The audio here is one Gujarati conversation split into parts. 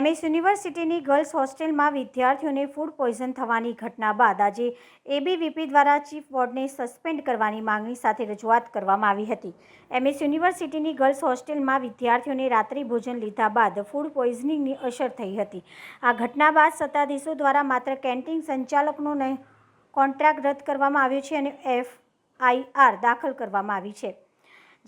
એમએસ યુનિવર્સિટીની ગર્લ્સ હોસ્ટેલમાં વિદ્યાર્થીઓને ફૂડ પોઈઝન થવાની ઘટના બાદ આજે એબીવીપી દ્વારા ચીફ બોર્ડને સસ્પેન્ડ કરવાની માંગણી સાથે રજૂઆત કરવામાં આવી હતી. એમએસ યુનિવર્સિટીની ગર્લ્સ હોસ્ટેલમાં વિદ્યાર્થીઓને રાત્રિ ભોજન લીધા બાદ ફૂડ પોઈઝનિંગની અસર થઈ હતી. આ ઘટના બાદ સત્તાધીશો દ્વારા માત્ર કેન્ટીન સંચાલકનો કોન્ટ્રાક્ટ રદ કરવામાં આવ્યો છે અને એફઆઈઆર દાખલ કરવામાં આવી છે.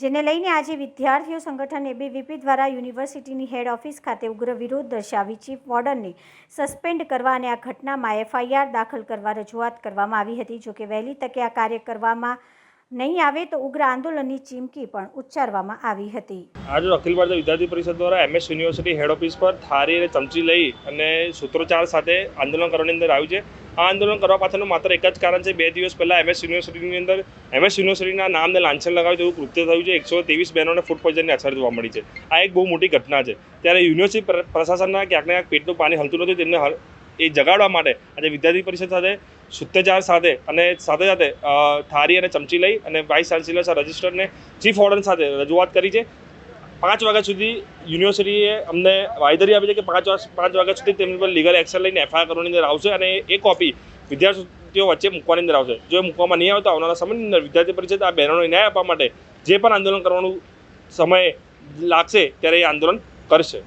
જેને લઈને આજે વિદ્યાર્થીઓ સંગઠન એબીવીપી દ્વારા યુનિવર્સિટીની હેડ ઓફિસ ખાતે ઉગ્ર વિરોધ દર્શાવી ચીફ વોર્ડનને સસ્પેન્ડ કરવા અને આ ઘટનામાં એફઆઈઆર દાખલ કરવા રજૂઆત કરવામાં આવી હતી. જોકે વહેલી તકે આ કાર્ય કરવામાં નહીં આવે તો ઉગ્ર આંદોલનની ચીમકી પણ ઉચ્ચારવામાં આવી હતી. આજે અખિલ ભારતીય વિદ્યાર્થી પરિષદ દ્વારા એમએસ યુનિવર્સિટી હેડ ઓફિસ પર થારી અને ચમચી લઈ અને સૂત્રોચ્ચાર સાથે આંદોલન કરવાની અંદર આવ્યું છે. આ આંદોલન કરવા પાછળનું માત્ર એક જ કારણ છે, બે દિવસ પહેલાં એમએસ યુનિવર્સિટીની અંદર, એમએસ યુનિવર્સિટીના નામને લાંછન લગાવ્યું તેવું કૃત્ય થયું છે. એકસો ત્રેવીસ બહેનોને ફૂડ પોઈઝનની અસર જોવા મળી છે. આ એક બહુ મોટી ઘટના છે. ત્યારે યુનિવર્સિટી પ્ર- પ્રશાસનના ક્યાંક ને ક્યાંક પેટનું પાણી હલતું નથી, તેમને એ જગાડવા માટે આજે વિદ્યાર્થી પરિષદ સાથે સૂત્રોચ્ચાર સાથે અને સાથે સાથે થારી અને ચમચી લઈ અને વાઇસ ચાન્સેલર સર રજિસ્ટરને ચીફ ઓર્ડન સાથે રજૂઆત કરી છે. પાંચ વાગ્યા સુધી યુનિવર્સિટીએ અમને વાયદરી આપી છે કે પાંચ પાંચ વાગ્યા સુધી તેમની પર લીગલ એક્શન લઈને એફઆઈઆર કરવાની અંદર આવશે અને એ કોપી વિદ્યાર્થીઓ વચ્ચે મૂકવાની અંદર આવશે. જો એ મૂકવામાં નહીં આવતા, આવનારા સમયની અંદર વિદ્યાર્થી પરિષદ આ બહેનોને ન્યાય આપવા માટે જે પણ આંદોલન કરવાનું સમય લાગશે ત્યારે એ આંદોલન કરશે.